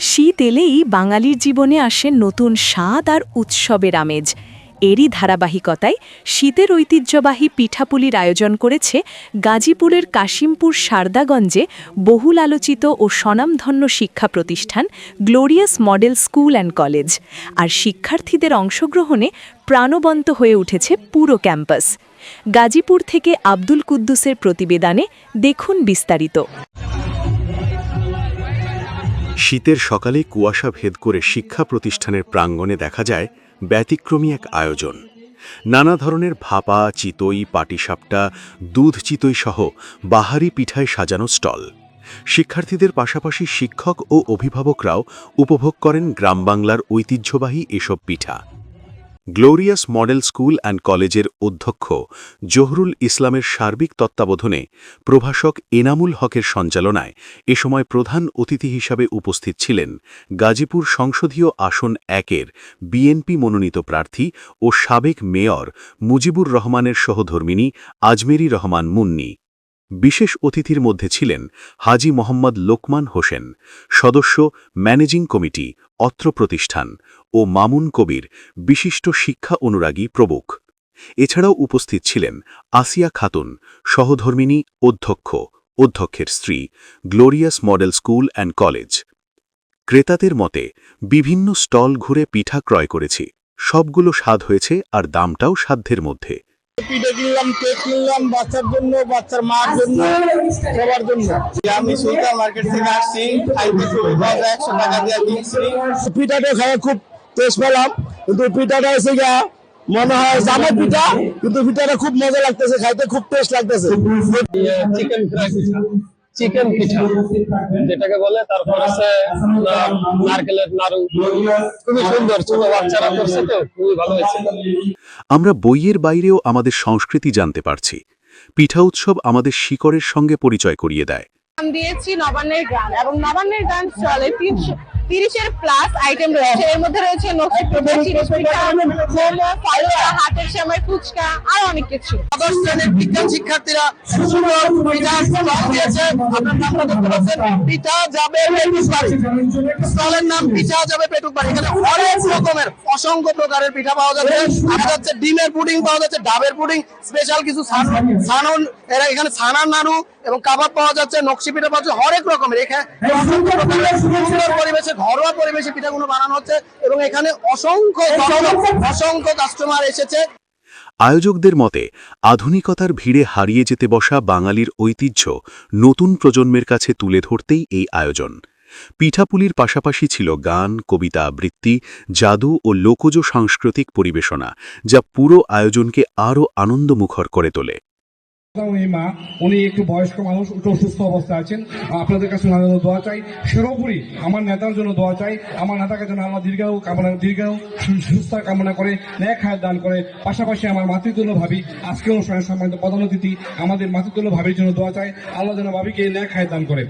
শীত এলেই বাঙালির জীবনে আসে নতুন স্বাদ আর উৎসবের আমেজ। এরই ধারাবাহিকতায় শীতের ঐতিহ্যবাহী পিঠাপুলির আয়োজন করেছে গাজীপুরের কাশিমপুর সারদাগঞ্জে বহুল আলোচিত ও স্বনামধন্য শিক্ষা প্রতিষ্ঠান Glorious model school and college. আর শিক্ষার্থীদের অংশগ্রহণে প্রাণবন্ত হয়ে উঠেছে পুরো ক্যাম্পাস। গাজীপুর থেকে আব্দুল কুদ্দুসের প্রতিবেদনে দেখুন বিস্তারিত। শীতের সকালে কুয়াশা ভেদ করে শিক্ষা প্রতিষ্ঠানের প্রাঙ্গণে দেখা যায় ব্যতিক্রমী এক আয়োজন। নানা ধরনের ভাপা, চিতই, পাটিসাপটা, দুধ চিতই সহ বাহারি পিঠায় সাজানো স্টল। শিক্ষার্থীদের পাশাপাশি শিক্ষক ও অভিভাবকরাও উপভোগ করেন গ্রামবাংলার ঐতিহ্যবাহী এসব পিঠা। গ্লোরিয়াস মডেল স্কুল অ্যান্ড কলেজের অধ্যক্ষ জহরুল ইসলামের সার্বিক তত্ত্বাবধানে প্রভাষক এনামুল হকের সঞ্চালনায় এ সময় প্রধান অতিথি হিসাবে উপস্থিত ছিলেন গাজীপুর সংসদীয় আসন একের বিএনপি মনোনীত প্রার্থী ও সাবেক মেয়র মুজিবুর রহমানের সহধর্মিনী আজমেরি রহমান মুন্নি। বিশেষ অতিথির মধ্যে ছিলেন হাজি মোহাম্মদ লোকমান হোসেন, সদস্য ম্যানেজিং কমিটি, অত্র প্রতিষ্ঠান ও মামুন কবির, বিশিষ্ট শিক্ষা অনুরাগী প্রবুখ এছাড়াও উপস্থিত ছিলেন আসিয়া খাতুন, সহধর্মিনী অধ্যক্ষ, অধ্যক্ষের স্ত্রী, Glorious model school and college. ক্রেতাদের মতে, বিভিন্ন স্টল ঘুরে পিঠা ক্রয় করেছি, সবগুলো স্বাদ হয়েছে আর দামটাও সাধ্যের মধ্যে। পিঠে কিনলাম কেক কিনলাম বাচ্চার জন্য বাচ্চার মার জন্য সবার জন্য। আমি সুলতান মার্কেট থেকে আসছি খাইতে খুবই মজা একশো টাকা দিয়ে কিনছি পিঠাটা খাওয়া খুব টেস্ট পেলাম কিন্তু পিঠাটা এসে গিয়া মনে হয় জামের পিঠা কিন্তু পিঠাটা খুব মজা লাগতেছে খাইতে খুব টেস্ট লাগতেছে। চিকেন ফ্রাই পিঠা। চিকেন পিঠা যেটাকে বলে তারপর আছে নারকেলের নাড়ু খুবই সুন্দর ছোট বাচ্চারা করছে তো খুবই ভালো হয়েছে। আমরা বইয়ের বাইরেও আমাদের সংস্কৃতি জানতে পারছি। পিঠা উৎসব আমাদের শিকড়ের সঙ্গে পরিচয় করিয়ে দেয়। দিয়েছি নবান্নের গান এবং নবান্নের গান চলে তিনশো তিরিশের প্লাস আইটেম রয়েছে। এর মধ্যে রয়েছে মোমো ফালুদা হাতের সেমাই ফুচকা আর অনেক কিছু। দ্বাদশ শ্রেণির বিজ্ঞান শিক্ষার্থীরা সুন্দর পিঠা স্টল দিয়েছে। আপনার নামটা দেখতে পাচ্ছেন। পিঠা যাবে পেটুক স্টলের নাম পিঠা যাবে পেটুক এখানে অনেক রকমের অসংখ্য প্রকারের পিঠা পাওয়া যাচ্ছে। যাচ্ছে ডিমের পুডিং পাওয়া যাচ্ছে ডাবের পুডিং স্পেশাল কিছু ছানন এরা এখানে ছানার নাড়ু এবং কাবাব পাওয়া যাচ্ছে নকশি পিঠা পাওয়া যাচ্ছে হরেক রকমের। এখানে পরিবেশে ঘরোয়া পরিবেশে পিঠাগুলো বানানো হচ্ছে এবং এখানে অসংখ্য অসংখ্য কাস্টমার এসেছে। আয়োজকদের মতে আধুনিকতার ভিড়ে হারিয়ে যেতে বসা বাঙালির ঐতিহ্য নতুন প্রজন্মের কাছে তুলে ধরতেই এই আয়োজন। পিঠাপুলির পাশাপাশি ছিল গান কবিতা আবৃত্তি জাদু ও লোকজ সাংস্কৃতিক পরিবেশনা যা পুরো আয়োজনকে আরও আনন্দমুখর করে তোলে। উনি মা, উনি একটু বয়স্ক মানুষ, একটু অসুস্থ অবস্থায় আছেন। আপনাদের কাছে ওনার দোয়া চাই। সর্বোপরি আমার নেতার জন্য দোয়া চাই। আমার নেতাকে যেন আমার দীর্ঘায়ু কামনা, দীর্ঘায়ু সুস্থ কামনা করে, ন্যায় খায় দান করে। পাশাপাশি আমার মাতৃতুল্য ভাবি আজকে অনুষ্ঠানের সম্মানিত প্রধান অতিথি, আমাদের মাতৃতুল্য ভাবির জন্য দোয়া চাই। আল্লাহ যেন ভাবিকে ন্যায় খায় দান করে।